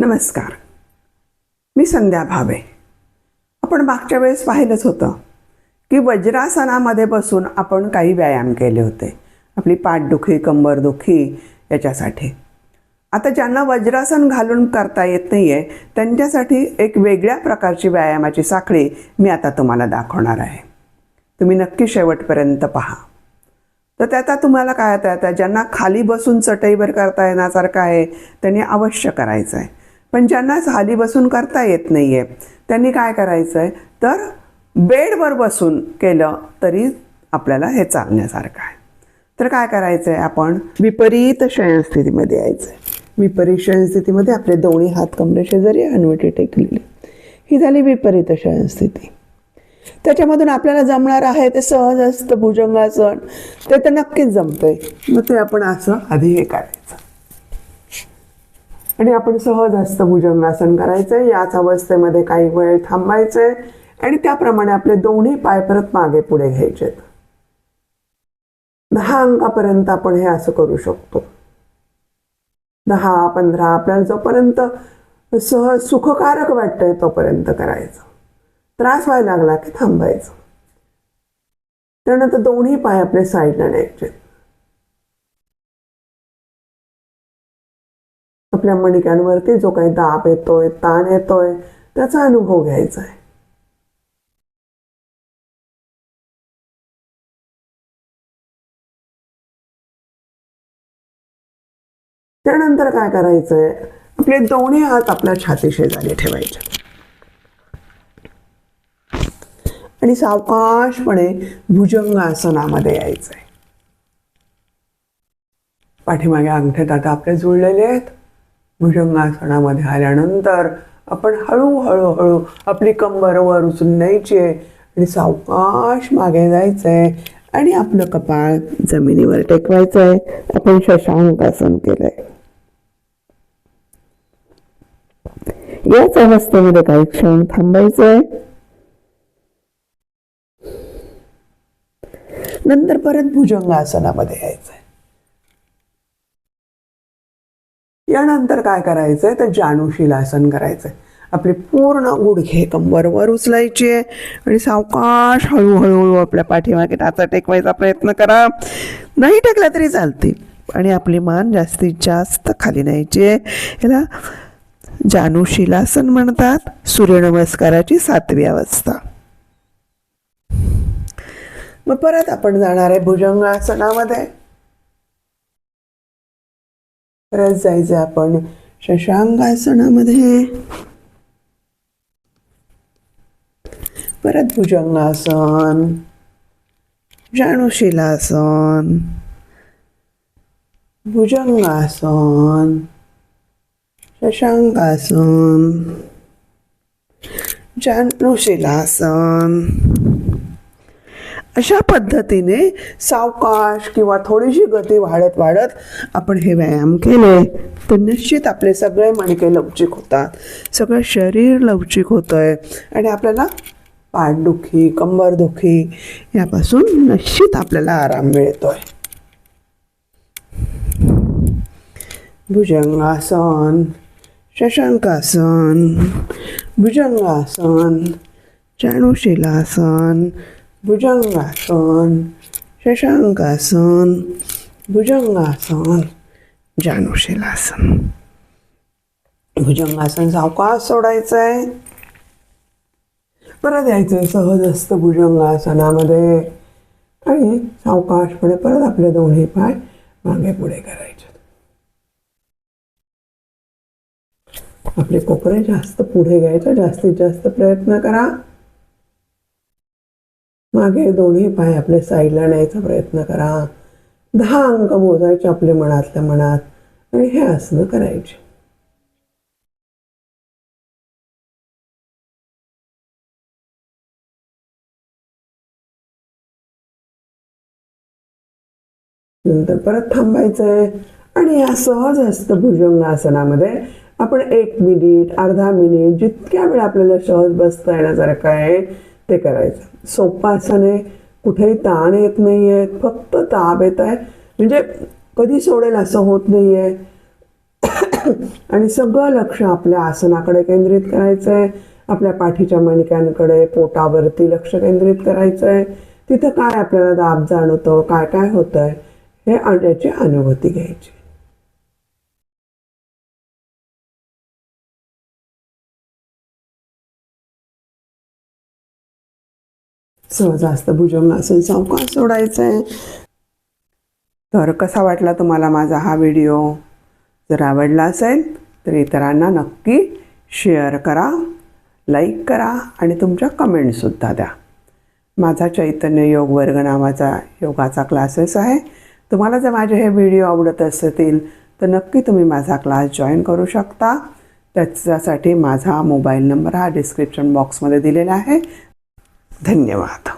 नमस्कार. मी संध्या भावे. आपण मागच्या वेळेस पाहिलंच होतं की वज्रासनामध्ये बसून आपण काही व्यायाम केले होते. आपली पाठदुखी कंबरदुखी याच्यासाठी. आता ज्यांना वज्रासन घालून करता येत नाही आहे त्यांच्यासाठी एक वेगळ्या प्रकारची व्यायामाची साखळी मी आता तुम्हाला दाखवणार आहे. तुम्ही नक्की शेवटपर्यंत पहा. तर त्या आता तुम्हाला काय आता आता ज्यांना खाली बसून चटईवर करता येण्यासारखं आहे त्यांनी अवश्य करायचं आहे पण ज्यांना झाली बसून करता येत नाही आहे त्यांनी काय करायचं आहे तर बेडवर बसून केलं तरी आपल्याला हे चालण्यासारखं आहे. तर काय करायचं आहे आपण? विपरीत शयनस्थितीमध्ये यायचं आहे विपरीत शयनस्थितीमध्ये आपले दोन्ही हात कमरे शेजारी अनवटी टेकलेली. ही झाली विपरीत शयनस्थिती. त्याच्यामधून आपल्याला जमणार आहे ते सहज असतं भुजंगासन. ते तर नक्कीच जमतंय. मग ते आपण असं आधी हे करायचं. आणि आपण सहज असतं भुजंगासन करायचंय. याच अवस्थेमध्ये काही वेळ थांबायचंय. आणि त्याप्रमाणे आपले दोन्ही पाय परत मागे पुढे घ्यायचे दहा अंकापर्यंत आपण हे असं करू शकतो. दहा पंधरा आपल्याला जोपर्यंत सहज सुखकारक वाटतंय तोपर्यंत करायचं. त्रास व्हायला लागला की थांबायचं. त्यानंतर दोन्ही पाय आपले साईडला न्यायचे आपल्या मणिकांवरती जो काही दाब येतोय ताण येतोय त्याचा अनुभव घ्यायचा आहे. त्यानंतर काय करायचंय? आपले दोन्ही हात आपल्या छाती शेजारी ठेवायचे. आणि सावकाशपणे भुजंगासनामध्ये यायचंय. पाठीमागे अंगठे आता आपले जुळलेले आहेत. भुजंगासनामध्ये आल्यानंतर आपण हळूहळू हळू आपली कंबर वर उचलून न्यायची आहे आणि सावकाश मागे जायचंय आणि आपलं कपाळ जमिनीवर टेकवायचंय. आपण शशांकासन केलंय. याच अवस्थेमध्ये काही क्षण थांबायचंय. नंतर परत भुजंगासनामध्ये यायचंय. त्यानंतर काय करायचं आहे तर जानुशीलासन आहे आपली पूर्ण गुडघे कंबरवर उचलायचे आणि सावकाश हळूहळू आपल्या पाठीमागे टाचा टेकवायचा प्रयत्न करा. नाही टेकला तरी चालते आणि आपली मान जास्तीत जास्त खाली न्यायची आहे. याला जानुशीलासन म्हणतात. सूर्यनमस्काराची सातवी अवस्था. मग परत आपण जाणार आहे भुजंगासनामध्ये. परत जायचं आपण. शशांगासनामध्ये परत भुजंगासन जाणुशिलासन भुजंगासन शशांकासन जानुशिलासन अशा पद्धतीने सावकाश किंवा थोडीशी गती वाढत वाढत आपण हे व्यायाम केले तर निश्चित आपले सगळे मणके लवचिक होतात. सगळं शरीर लवचिक होतं आहे आणि आपल्याला पाठदुखी कंबरदुखी यापासून निश्चित आपल्याला आराम मिळतो आहे भुजंगासन शशांकासन भुजंगासन चाणुशिलासन भुजंगासन शशांकासन भुजंगासन जानुशिलासन भुजंगासन सावकाश सोडायचं आहे परत यायचं सहज असतं भुजंगासनामध्ये आणि सावकाशपणे परत आपले दोन्ही पाय मागे पुढे करायचे. आपले कोपरे जास्त पुढे घ्यायचे. जास्तीत जास्त प्रयत्न करा. मागे दोन्ही पाय आपले साईडला न्यायचा प्रयत्न करा. दहा अंक मोजायचे आपले मनातल्या मनात आणि हे आसनं करायचे. नंतर परत थांबायचंय आणि या सहज असतं भुजंगासनामध्ये आपण एक मिनिट अर्धा मिनिट जितक्या वेळ आपल्याला सहज बसता येण्यासारखं आहे ते करायचं. सोपं कुठेही ताण येत नाही आहेत फक्त ताप येत आहे. म्हणजे कधी सोडेल असं होत नाही आहे आणि सगळं लक्ष आपल्या आसनाकडे केंद्रित करायचं आहे आपल्या पाठीच्या मणक्यांकडे पोटावरती लक्ष केंद्रित करायचं आहे तिथं काय आपल्याला दाब जाणवतो काय काय होतंय हे याची अनुभूती घ्यायची. सहजास्त असून सावकाश सोडायचं आहे तर कसा वाटला तुम्हाला माझा हा व्हिडिओ? जर आवडला असेल तर इतरांना नक्की शेअर करा लाईक करा आणि तुमच्या कमेंटसुद्धा द्या. माझा चैतन्य योग वर्ग नावाचा योगाचा क्लासेस आहे. तुम्हाला जर माझे हे व्हिडिओ आवडत असतील तर नक्की तुम्ही माझा क्लास जॉईन करू शकता. त्याच्यासाठी माझा मोबाईल नंबर हा डिस्क्रिप्शन बॉक्समध्ये दिलेला आहे. धन्यवाद.